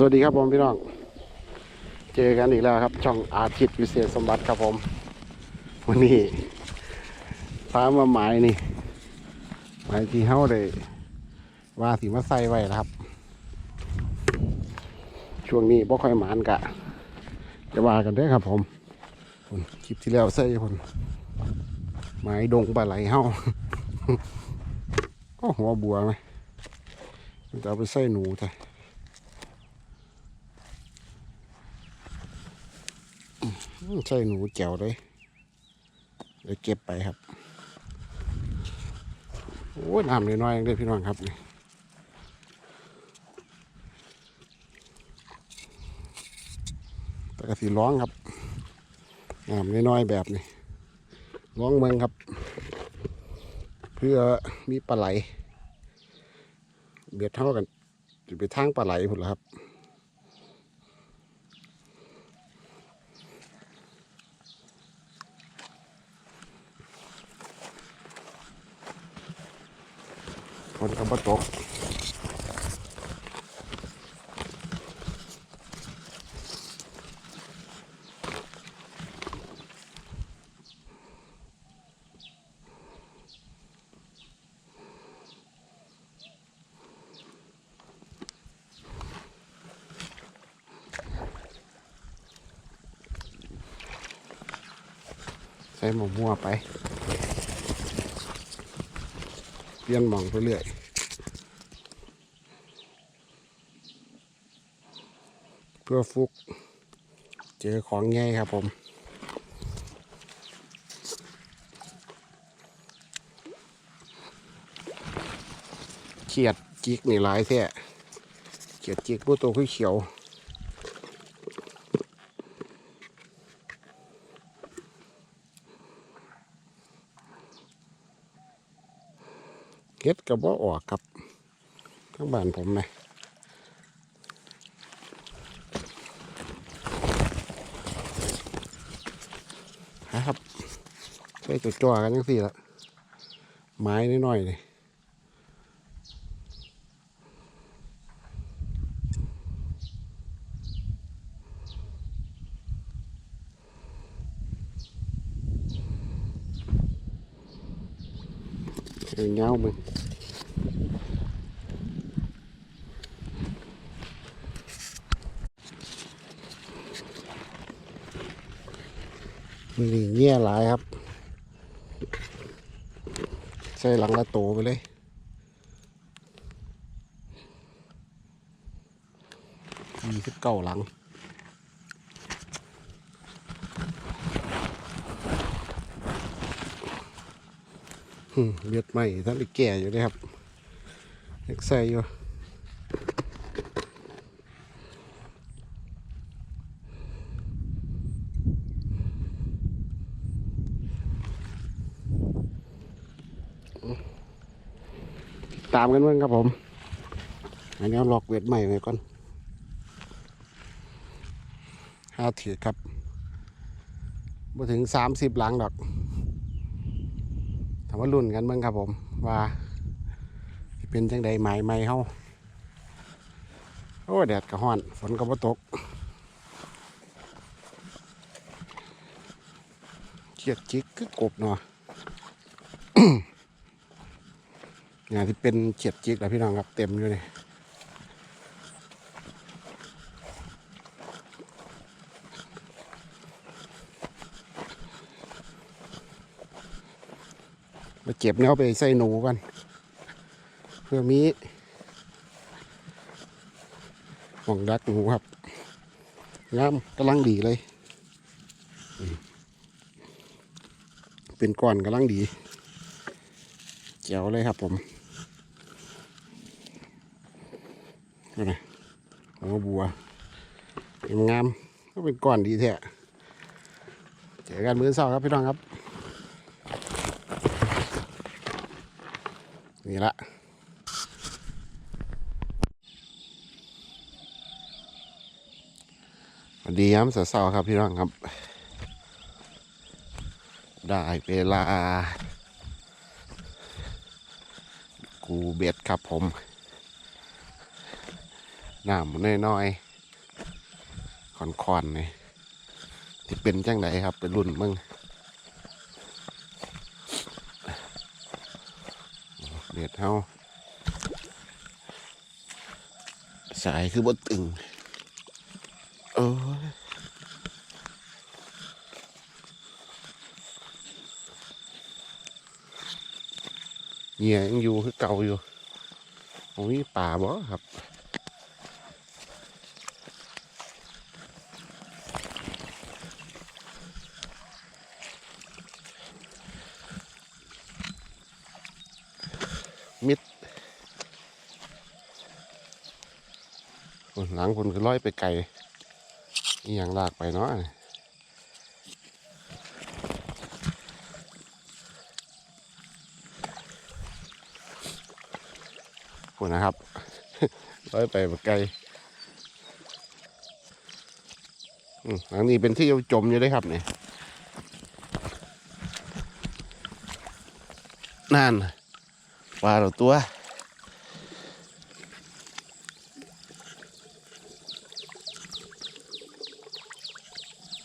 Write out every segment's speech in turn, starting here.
สวัสดีครับผมพี่น้อง เจอกันอีกแล้วครับ ช่องอาทิตย์วิเศษสมบัติครับผม วันนี้พามาหมายนี่หมายที่เฮาได้ว่าสิมาใส่ไว้นะครับ ช่วงนี้บ่ค่อยหมานกะ จะว่ากันเด้ครับผมคลิปที่แล้วใส่พุ่นหมายดงปลาไหลเฮาก็หัวบัวไหมจะเอาไปใส่หนูแต่ อืม ใช่หนูแจ๋วเลยเดี๋ยวเก็บไปครับโอ้ยน้ำน้อยๆเลยพี่น้องครับนี่แต่กระสีร้องครับน้ำน้อยๆแบบนี้ร้องเมืองครับ เพื่อมีปลาไหล เบียดเท่ากันจะไปทางปลาไหลพุ่นละครับ คนก็บ่ตกใส่หมกมัวไป เลี่ยนหมองไปเรื่อยเพื่อฟุก เจอของง่ายครับผมเขียดจิกนี่หลายแท้เขียดจิกผู้ตัวคือเขียว เฮ็ดกับว่าออกครับทั้งบ้านผมนะนะครับใช้จุดจ่อกันยังสี่ละไม้น้อยๆเลย เงามึงนี่เงี้ยหลายครับ ใส่หลังละโตไปเลยยี่สิบเก้าหลัง เบียดใหม่ท่านได้แก่อยู่เลยครับเล็กใส่อยู่ตามกันเมื่อครับผม อันนี้เอาล็อกเวทใหม่ไว้ก่อนห้าถือครับมาถึงสามสิบหลังดอก มว่ารุ่นกันเมื่งครับผม ว่าเป็นจังใดหมายไม่เฮาโอ้แดดกระห้อน ฝนก็บ่ตกเกียดจิกคือกบเนาะเนี่ยที่เป็นเกียดจิกแหละพี่น้องครับเต็มอยู่นี่ เก็บเนื้อาไปใส่หนูกัน เพื่อมีหม่องดักหนูครับงามกำลังดีเลย เป็นก้อนกำลังดีเจ๋วเลยครับผมนี่นะหัวบัวงามก็เป็นก้อนดีแท้เจอกันมื้อเช้าครับพี่น้องครับ นี่ละสวัสดีย้ำเสาๆครับพี่น้องครับ ได้เวลา กูเบ็ดครับผมน้ำน้อยๆคอนคอนๆนี่ที่เป็นจังไดครับ เป็นรุ่นมึง เด็ดเฮาสายคือบดตึงโอ้ยเหงี่ยยังอยู่คือเก่าอยู่โอ้ยป่าบ่ครับ หลังคนคือร้อยไปไกลนี่ยังลากไปเนาะคนนะครับ ร้อยไปแบบไกลหลังนี้เป็นที่จมอยู่เลยครับเนี่ยนั่นปลาเราตัว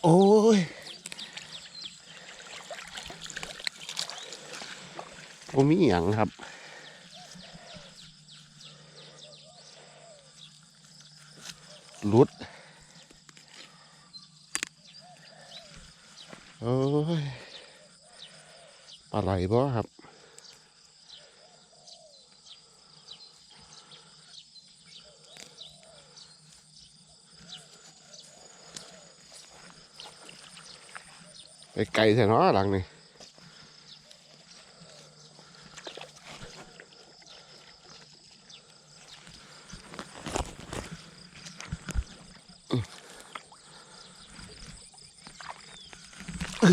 โอ้ยโอ้ มีอย่างครับหลุด โอ้ย ปลาไหลบ่ครับไปไกลใช่เนาะหลังนี่ โ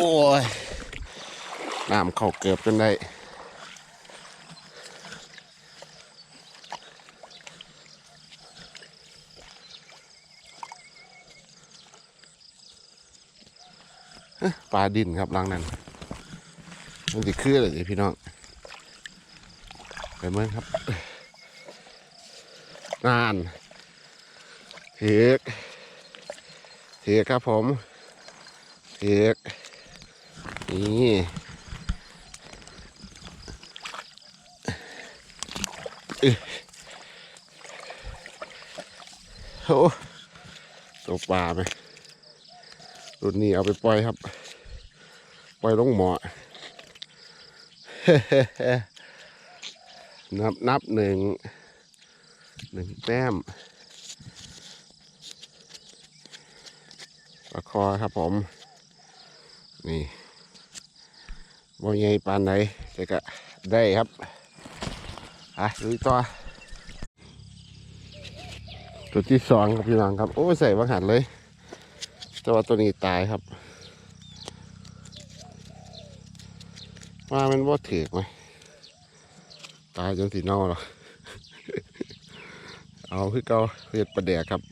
อ้ยน้ำเข้าเกือบจนได้ปลาดินครับรังนั้นมันจะคืออะไรสิพี่น้อง ไปเมื่อครับงาน เถือกเถือกครับผมเถือกนี่อึโอ้ตัวปลาไหมรุ่นนี้เอาไปปล่อยครับ ปล่อยลงหมอนับนับหนึ่งหนึ่งแต้ม ปลาคอครับผม นี่บ่ใหญ่ปานไหนแต่ก็ได้ครับอะดูต่อตัวที่สองครับพี่น้องครับ โอ้ใส่บังหัดเลย แต่ว่าตัวนี้ตายครับว่ามันว่าถือไหมตายจนสีเน่าหรอเอาคือเกาเห็ดประแดกครับ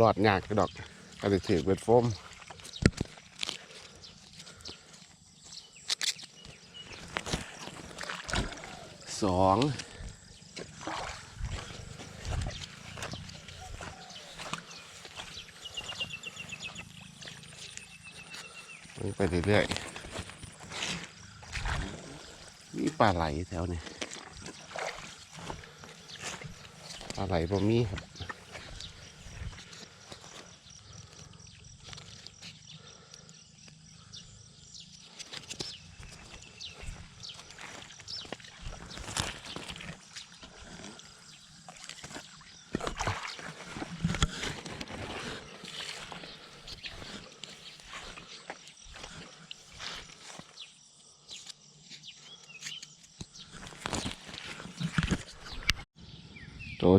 รอดยากกระดอกก็จะถือเบ็ดโฟมสองไปเรื่อยๆมีปลาไหลแถวนี้ปลาไหลบ่มีครับ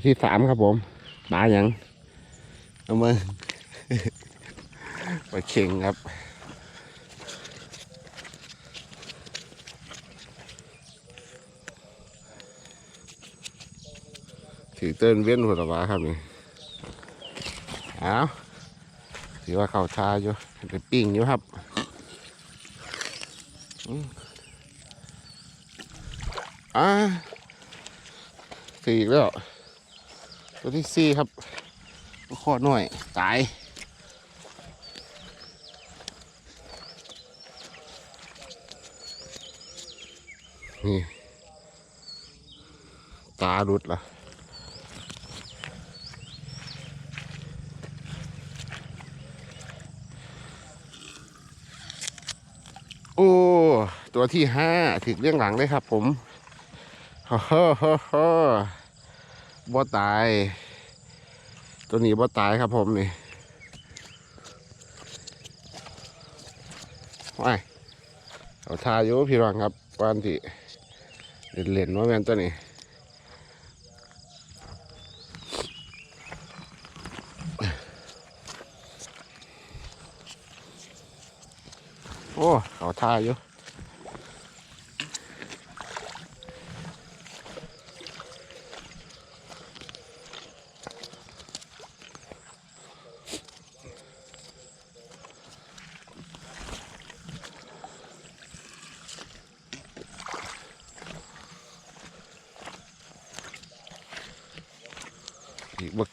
ที่สามครับผมปลาหยังเอามือปลาเข่งครับถือเต้นเวียนหัวตะวาครับนี่เอาถือว่าเข้าชาอยู่ไปปิ้งอยู่ครับอ่าสี่แล้ว ตัวที่สี่ครับโคตรหน่อย ตาย นี่ ตาหลุดละโอ้ ตัวที่ห้าถึกเรื่องหลังเลยครับผมฮ่าฮ่าฮ่า บ่ตาย ตัวนี้บ่ตายครับผมนี่ว้ายเอาทาอยู่พี่รองครับวันที่เล่นๆว่าแมนตัวนี้โอ้เขาทาอยู่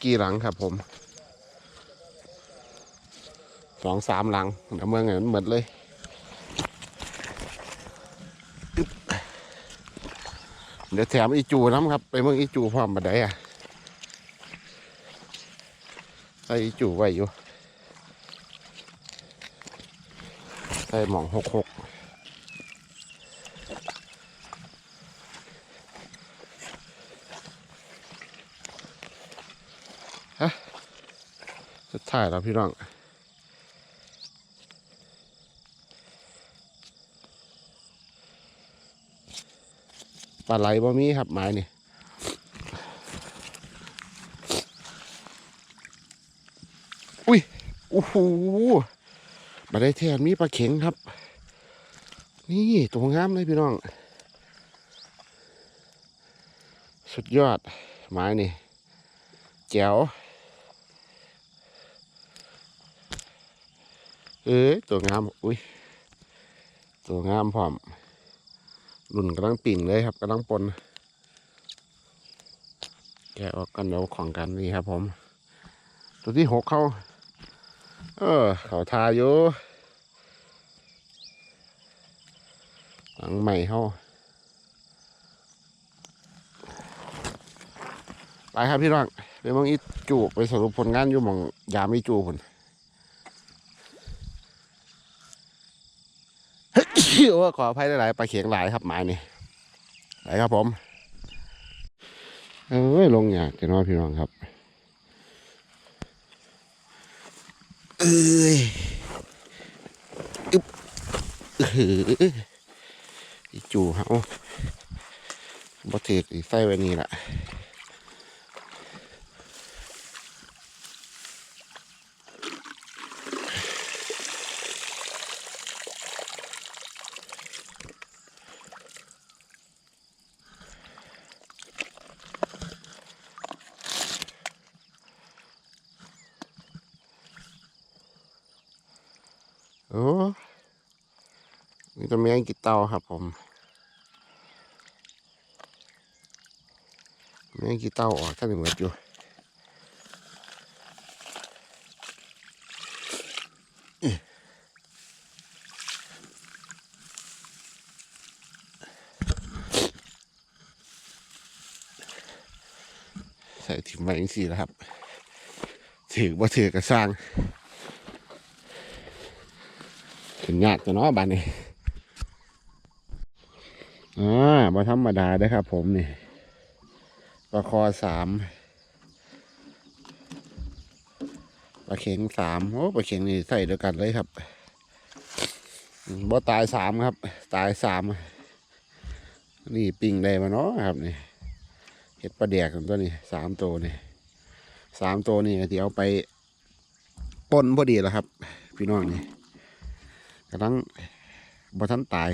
อี กี่หลังครับผมสองสามหลังเดี๋ยวเมืองไหนมันหมดเลยเดี๋ยวแถมอีจูน้ำครับ ไปเมืองอีจูพร้อมมาได้อะใส่อีจูไว้อยู่ใส่หมองหกหกฮะสุดท้าย แล้วพี่น้องปลาไหลบ่มีครับหมายนี่อุ้ยโอ้โหมาได้แทนมีปลาเข็งครับ นี่ตัวงามเลยพี่น้อง สุดยอดหมายนี่แจ๋ว เอ้ยตัวงาม อุ้ย ตัวงามพร้อมรุ่นกำลังปิ่งเลยครับกำลังปน แกะออกกันเดี๋ยวของกันนี่ครับผม ตัวที่หกเขาเออ เขาทาอยู่หลังใหม่เขาไปครับพี่น้องไปมองอีจูไปสรุปผลงานอยู่หมองยามอีจูผล โอ้ขออภัยหลายๆปลาเขียงหลายครับหมายนี่ไหนครับผมเอ้ยลงหยาดจะน้อยพี่น้องครับเอ้ยอึ๊บเอออีจูฮะโอ้บ่ถือกอีไส้ไว้นี่แหละโอ้ มีตัวแมงกิเตาครับผมแมงกินเตาออกท่านเหมือนอยู่ใส่ถิ่มไว้สี่แล้วครับ ถือบ่าถือกระสร้างขึ้นยากจะเนาะบ้านนี้ อ่าบ่ธรรมดาด้ครับผมนี่ปลาคอสามปลาเข็งสามโอ้ปลาเข็งนี่ใส่เดียวกันเลยครับบ่ตายสามครับ ตายสามนี่ปิ้งได้มาเนาะครับนี่เห็ดปลาแดกของตัวนี้สามตัวนี่สามตัวนี่ที่เอาไปปนพอดีแล้วครับ พี่น้องนี่กำลังบ่ทันตาย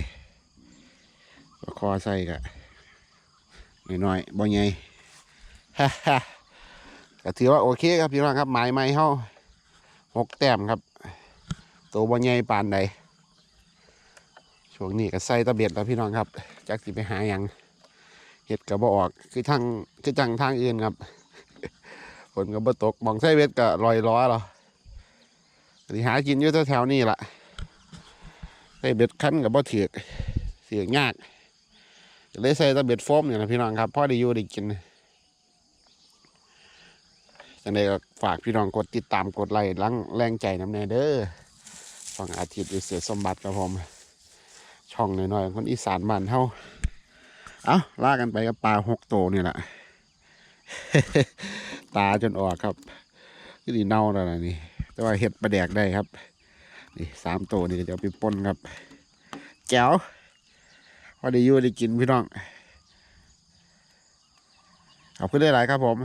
ปลาคอใส่กะน้อยๆบ่ใหญ่ฮ่าฮ่าก็ถือว่าโอเคครับพี่น้องครับหมายไม้เฮาหกแต้มครับ ตัวบ่ใหญ่ปานใดช่วงนี้ก็ใส่ตะเบ็ดแล้วพี่น้องครับจักสิไปหาหยังเห็ดกับบ่ออกคือทางคือจังทางอื่นครับฝนก็บ่ตกมองไส้เวทก็ลอยล้อเหรอสิหากินอยู่แถวๆนี้ล่ะไส้เบ็ดคั้นกับบ่ถือกเสือกยาก เลยใส่ตะเบ็ดโฟมเนี่ยนะพี่น้องครับพ่อได้อยู่ได้กินจังไดก็ฝากพี่น้องกดติดตามกดไลค์ลังแรงใจน้ำแน่เด้อฟังอาทิตย์วิเศษสมบัติครับผมช่องน้อยๆคนอีสานบ้านเฮาเอาลากันไปกับปลาหกโตวนี่แหละตาจนออกครับคือดีเน่าแล้วนะนี่ แต่ว่าเห็ดปลาแดกได้ครับ นี่สามตัวนี่ก็จะเอาไปป่นครับแก้ว พอได้อยู่ได้กินพี่น้องขอบคุณหลายๆครับผม